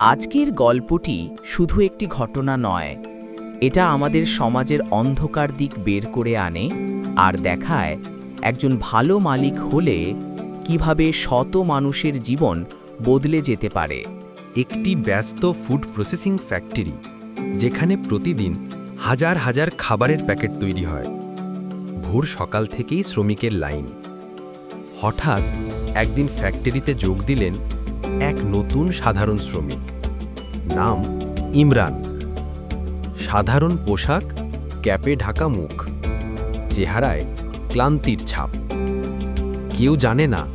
আজকের গল্পটি শুধু একটি ঘটনা নয়, এটা আমাদের সমাজের অন্ধকার দিক বের করে আনে আর দেখায় একজন ভালো মালিক হলে কীভাবে শত মানুষের জীবন বদলে যেতে পারে। একটি ব্যস্ত ফুড প্রসেসিং ফ্যাক্টরি, যেখানে প্রতিদিন হাজার হাজার খাবারের প্যাকেট তৈরি হয়। ভোর সকাল থেকেই শ্রমিকের লাইন। হঠাৎ একদিন ফ্যাক্টরিতে যোগ দিলেন এক নতুন সাধারণ শ্রমিক। নাম ইমরান। সাধারণ পোশাক, ক্যাপে ঢাকা মুখ। চেহারায় ক্লান্তির ছাপ। কেউ জানে না,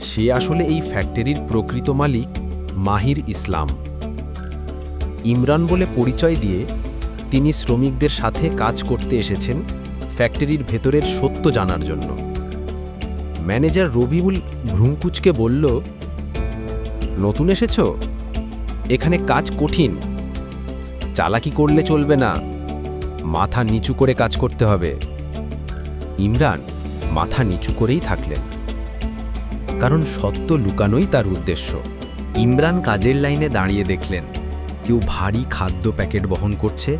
সে আসলে এই ফ্যাক্টরির প্রকৃত মালিক মাহির ইসলাম। ইমরান বলে পরিচয় দিয়ে তিনি শ্রমিকদের সাথে কাজ করতে এসেছেন ফ্যাক্টরির ভেতরের সত্য জানার জন্য। ম্যানেজার রবিউল ভ্রুঙ্কুচকে বলল নতুন এসেছ? এখানে কাজ কঠিন। চালাকি করলে চলবে না। মাথা নিচু করে কাজ করতে হবে। ইমরান মাথা নিচু করেই থাকলেন। কারণ সত্য লুকানোই তার উদ্দেশ্য। ইমরান কাজের লাইনে দাঁড়িয়ে দেখলেন, কেউ ভারী খাদ্য প্যাকেট বহন করছে,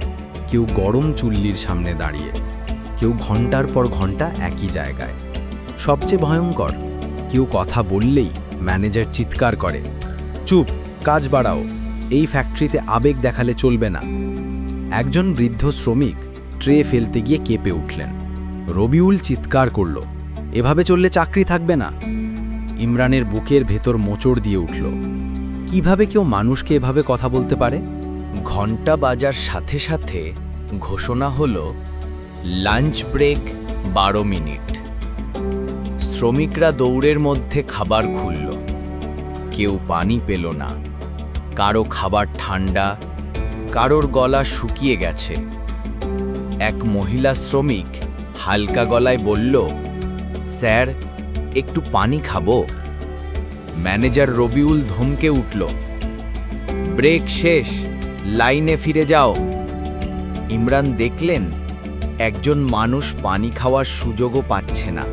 কেউ গরম চুল্লির সামনে দাঁড়িয়ে, কেউ ঘণ্টার পর ঘণ্টা একই জায়গায়। সবচেয়ে ভয়ঙ্কর, কেউ কথা বললেই ম্যানেজার চিৎকার করে চুপ, কাজ বাড়াও। এই ফ্যাক্টরিতে আবেগ দেখালে চলবে না। একজন বৃদ্ধ শ্রমিক ট্রে ফেলতে গিয়ে কেঁপে উঠলেন। রবিউল চিৎকার করল, এভাবে চললে চাকরি থাকবে না? ইমরানের বুকের ভেতর মোচড় দিয়ে উঠল, কীভাবে কেউ মানুষকে এভাবে কথা বলতে পারে? ঘণ্টা বাজার সাথে সাথে ঘোষণা হল, লাঞ্চ ব্রেক বারো মিনিট। শ্রমিকরা দৌড়ের মধ্যে খাবার খুলল। কেউ পানি পেল না। কারও খাবার ঠান্ডা কারোর গলা শুকিয়ে গেছে। এক মহিলা শ্রমিক হালকা গলায় বলল, স্যার, একটু পানি খাব? ম্যানেজার রবিউল ধমকে উঠল, ব্রেক শেষ, লাইনে ফিরে যাও। ইমরান দেখলেন, একজন মানুষ পানি খাওয়ার সুযোগও পাচ্ছে না।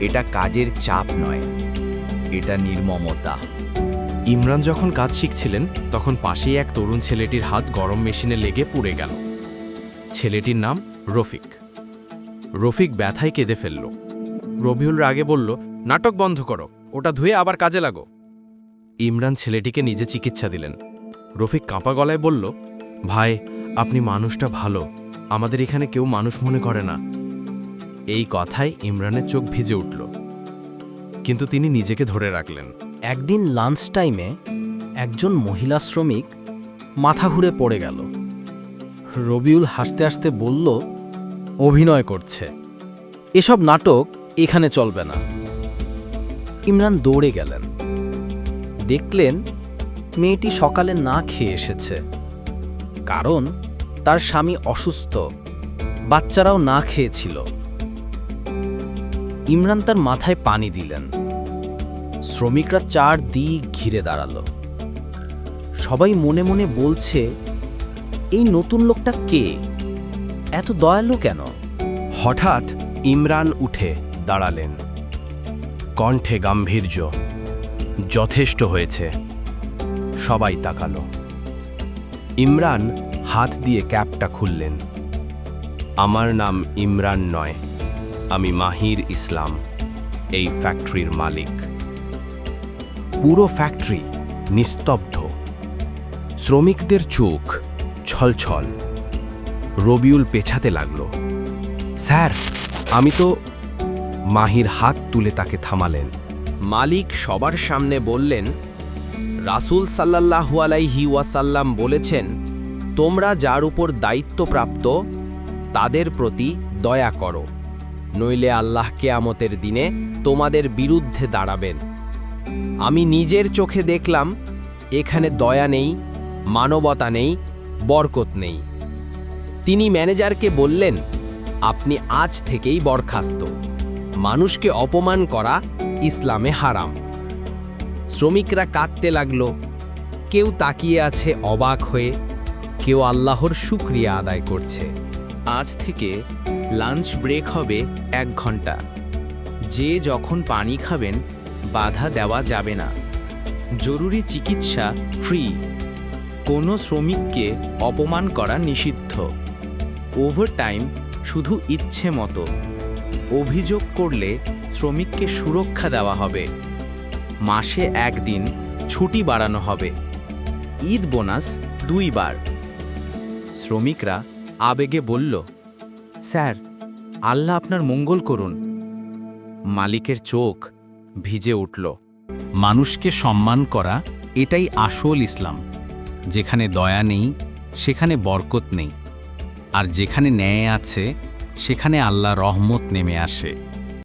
এটা কাজের চাপ নয়। এটা নির্মমতা। ইমরান যখন কাজ শিখছিলেন, তখন পাশেই এক তরুণ ছেলেটির হাত গরম মেশিনে লেগে পুড়ে গেল। ছেলেটির নাম রফিক। রফিক ব্যথায় কেঁদে ফেলল। রবিউল রাগে বলল, নাটক বন্ধ করো, ওটা ধুয়ে আবার কাজে লাগো। ইমরান ছেলেটিকে নিজে চিকিৎসা দিলেন। রফিক কাঁপা গলায় বলল, ভাই, আপনি মানুষটা ভালো। আমাদের এখানে কেউ মানুষ মনে করে না। এই কথায় ইমরানের চোখ ভিজে উঠল। কিন্তু তিনি নিজেকে ধরে রাখলেন। একদিন লাঞ্চ টাইমে একজন মহিলা শ্রমিক মাথা ঘুরে পড়ে গেল। রবিউল হাসতে হাসতে বলল, অভিনয় করছে। এসব নাটক এখানে চলবে না। ইমরান দৌড়ে গেলেন। দেখলেন মেয়েটি সকালে না খেয়ে এসেছে। কারণ তার স্বামী অসুস্থ, বাচ্চারাও না খেয়েছিল। ইমরান তার মাথায় পানি দিলেন। শ্রমিকরা চার দিক ঘিরে দাঁড়াল। সবাই মনে মনে বলছে, এই নতুন লোকটা কে? এত দয়ালু কেন? হঠাৎ ইমরান উঠে দাঁড়ালেন। কণ্ঠে গাম্ভীর্য, যথেষ্ট হয়েছে। সবাই তাকালো। ইমরান হাত দিয়ে ক্যাপটা খুললেন। আমার নাম ইমরান নয়, আমি মাহির ইসলাম, এই ফ্যাক্টরির মালিক। পুরো ফ্যাক্টরি নিস্তব্ধ। শ্রমিকদের চোখ ছলছল। রবিউল পেছাতে লাগল। স্যার, আমি তো মাহির হাত তুলে তাকে থামালেন। মালিক সবার সামনে বললেন, রাসূল সাল্লাল্লাহু আলাইহি ওয়াসাল্লাম বলেছেন, তোমরা যার উপর দায়িত্বপ্রাপ্ত তাদের প্রতি দয়া করো। নইলে আল্লাহ কেয়ামতের দিনে তোমাদের বিরুদ্ধে দাঁড়াবেন। আমি নিজের চোখে দেখলাম, এখানে দয়া নেই, মানবতা নেই, বরকত নেই। তিনি ম্যানেজারকে বললেন, আপনি আজ থেকেই বরখাস্ত। মানুষকে অপমান করা ইসলামে হারাম। শ্রমিকরা কাঁদতে লাগল। কেউ তাকিয়ে আছে অবাক হয়ে, কেউ আল্লাহর শুক্রিয়া আদায় করছে। আজ থেকে লাঞ্চ ব্রেক হবে এক ঘণ্টা। যে যখন পানি খাবেন বাধা দেওয়া যাবে না। জরুরি চিকিৎসা ফ্রি। কোনো শ্রমিককে অপমান করা নিষিদ্ধ। ওভারটাইম শুধু ইচ্ছে মতো। অভিযোগ করলে শ্রমিককে সুরক্ষা দেওয়া হবে। মাসে একদিন ছুটি বাড়ানো হবে। ঈদ বোনাস দুইবার। শ্রমিকরা আবেগে বলল, স্যার, আল্লাহ আপনার মঙ্গল করুন। মালিকের চোখ ভিজে উঠল। মানুষকে সম্মান করা এটাই আসল ইসলাম। যেখানে দয়া নেই, সেখানে বরকত নেই। আর যেখানে ন্যায় আছে, সেখানে আল্লাহ রহমত নেমে আসে।